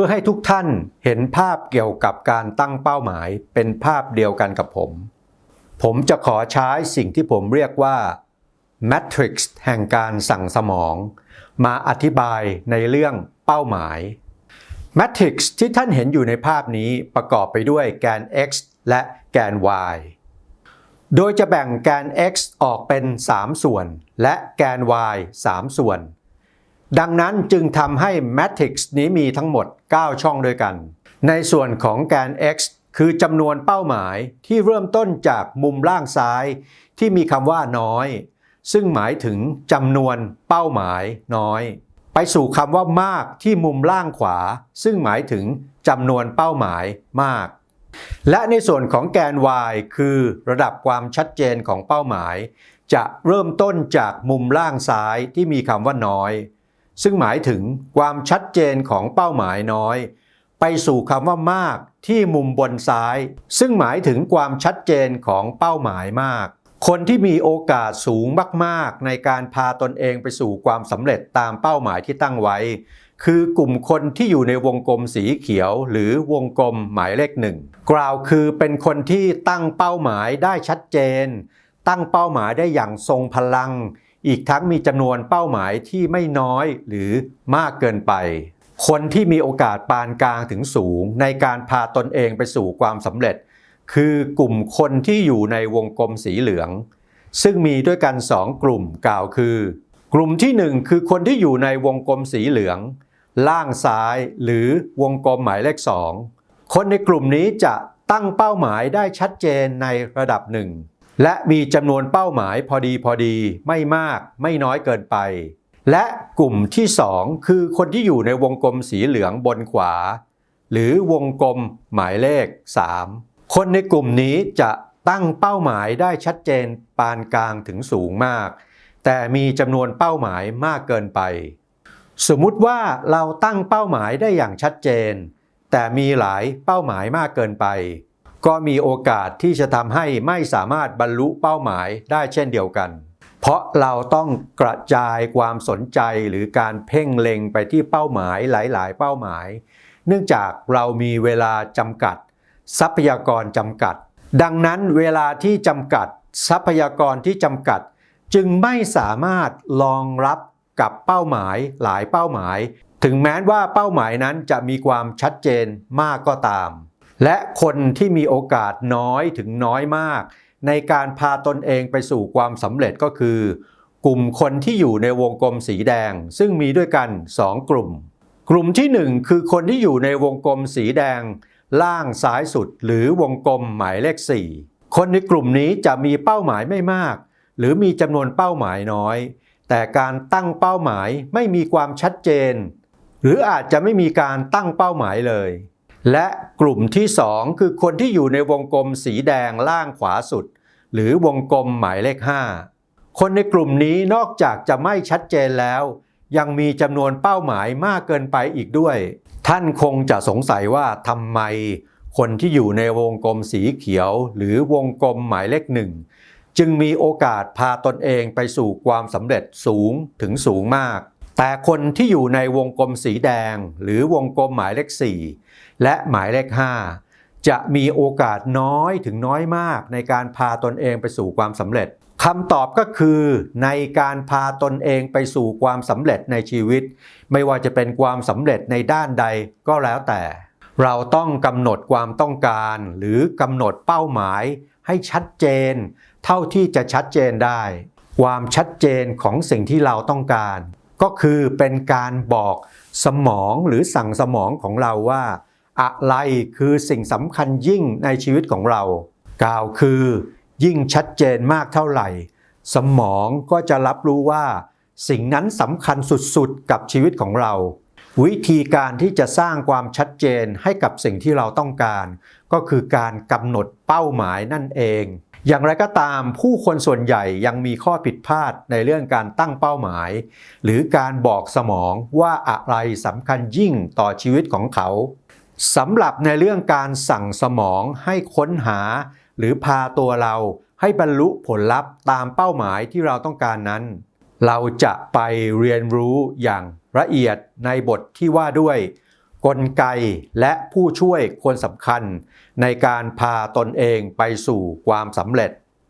พื่อให้ทุกท่านเห็นภาพเกี่ยวกับการตั้งเป้าหมายเป็นภาพเดียวกันกับผม ผมจะขอใช้สิ่งที่ผมเรียกว่า Matrix แห่งการสั่งสมอง มาอธิบายในเรื่องเป้าหมาย Matrix ที่ท่านเห็นอยู่ในภาพนี้ประกอบไปด้วยแกน x และแกน y โดยจะแบ่งแกน x ออกเป็น 3 ส่วน และแกน y 3 ส่วน ดังนั้นจึงทำให้ Matrix นี้มีทั้งหมด 9 ช่องด้วยกัน ในส่วนของแกน x คือจำนวนเป้าหมายที่เริ่มต้นจากมุมล่างซ้าย ที่มีคำว่าน้อย ซึ่งหมายถึงจำนวนเป้าหมายน้อย ไปสู่คำว่ามากที่มุมล่างขวา ซึ่งหมายถึงจำนวนเป้าหมายมาก และในส่วนของแกน y คือระดับความชัดเจนของเป้าหมาย จะเริ่มต้นจากมุมล่างซ้ายที่มีคำว่าน้อย ซึ่งหมายถึงความชัดเจนของเป้าหมายน้อย ไปสู่คำว่ามากที่มุมบนซ้าย ซึ่งหมายถึงความชัดเจนของเป้าหมายมาก คนที่มีโอกาสสูงมากๆ ในการพาตนเองไปสู่ความสำเร็จตามเป้าหมายที่ตั้งไว้ คือกลุ่มคนที่อยู่ในวงกลมสีเขียวหรือวงกลมหมายเลขหนึ่งกล่าวคือเป็นคนที่ตั้งเป้าหมายได้ชัดเจน ตั้งเป้าหมายได้อย่างทรงพลัง อีกทั้งมีจำนวนเป้าหมายที่ไม่น้อยหรือมากเกินไป คนที่มีโอกาสปานกลางถึงสูง ในการพาตนเองไปสู่ความสำเร็จ คือกลุ่มคนที่อยู่ในวงกลมสีเหลือง ซึ่งมีด้วยกัน2กลุ่มกล่าวคือ กลุ่มที่1คือคนที่อยู่ในวงกลมสีเหลือง ล่างซ้ายหรือวงกลมหมายเลข2คนในกลุ่มนี้จะตั้งเป้าหมายได้ชัดเจนในระดับหนึ่ง และมีจำนวนเป้าหมายพอดีพอดีไม่มากไม่น้อยเกินไป และกลุ่มที่ 2 คือคนที่อยู่ในวงกลมสีเหลืองบนขวา หรือวงกลมหมายเลข 3 คนในกลุ่มนี้จะตั้งเป้าหมายได้ชัดเจนปานกลางถึงสูงมาก แต่มีจำนวนเป้าหมายมากเกินไป สมมุติว่าเราตั้งเป้าหมายได้อย่างชัดเจน แต่มีหลายเป้าหมายมากเกินไป ก็มีโอกาสที่จะทำให้ไม่สามารถบรรลุเป้าหมายได้เช่นเดียวกัน เพราะเราต้องกระจายความสนใจหรือการเพ่งเล็งไปที่เป้าหมายหลาย ๆ เป้าหมาย เนื่องจากเรามีเวลาจำกัด ทรัพยากรจำกัด ดังนั้นเวลาที่จำกัดทรัพยากรที่จำกัด จึงไม่สามารถรองรับกับเป้าหมายหลายเป้าหมาย ถึงแม้ว่าเป้าหมายนั้นจะมีความชัดเจนมากก็ตาม และคนที่มีโอกาสน้อยถึงน้อยมาก ในการพาตนเองไปสู่ความสำเร็จก็คือ กลุ่มคนที่อยู่ในวงกลมสีแดง ซึ่งมีด้วยกัน 2 กลุ่ม กลุ่มที่ 1 คือคนที่อยู่ในวงกลมสีแดง ล่างซ้ายสุดหรือวงกลมหมายเลข 4 คนในกลุ่มนี้จะมีเป้าหมายไม่มาก หรือมีจำนวนเป้าหมายน้อย แต่การตั้งเป้าหมายไม่มีความชัดเจน หรืออาจจะไม่มีการตั้งเป้าหมายเลย และกลุ่มที่ 2 คือคนที่อยู่ในวงกลมสีแดงล่างขวาสุด หรือวงกลมหมายเลข 5 คนในกลุ่มนี้นอกจากจะไม่ชัดเจนแล้ว ยังมีจำนวนเป้าหมายมากเกินไปอีกด้วย ท่านคงจะสงสัยว่าทำไม คนที่อยู่ในวงกลมสีเขียว หรือวงกลมหมายเลขหนึ่งจึงมีโอกาสพาตนเองไปสู่ความสำเร็จสูงถึงสูงมาก แต่คนที่อยู่ในวงกลมสีแดง หรือวงกลมหมายเลข 4 และหมายเลข 5 จะมีโอกาสน้อยถึงน้อยมากในการพาตนเองไปสู่ความสำเร็จคำตอบก็คือในการพาตนเองไปสู่ความสำเร็จในชีวิต ไม่ว่าจะเป็นความสำเร็จในด้านใดก็แล้วแต่ เราต้องกำหนดความต้องการ หรือกำหนดเป้าหมายให้ชัดเจน เท่าที่จะชัดเจนได้ ความชัดเจนของสิ่งที่เราต้องการ ก็คือเป็นการบอกสมองหรือสั่งสมองของเราว่า อะไรคือสิ่งสำคัญยิ่งในชีวิตของเรา กล่าวคือยิ่งชัดเจนมากเท่าไหร่ สมองก็จะรับรู้ว่า สิ่งนั้นสำคัญสุดๆ กับชีวิตของเรา วิธีการที่จะสร้างความชัดเจนให้กับสิ่งที่เราต้องการ ก็คือการกำหนดเป้าหมายนั่นเอง อย่างไรก็ตามผู้คนส่วนใหญ่ยังมีข้อผิดพลาดในเรื่องการตั้งเป้าหมาย หรือการบอกสมองว่าอะไรสำคัญยิ่งต่อชีวิตของเขาสำหรับในเรื่องการสั่งสมองให้ค้นหา หรือพาตัวเราให้บรรลุผลลัพธ์ตามเป้าหมายที่เราต้องการนั้น เราจะไปเรียนรู้อย่างละเอียดในบทที่ว่าด้วย กลไกและผู้ช่วยคนสำคัญ ในการพาตนเองไปสู่ความสำเร็จ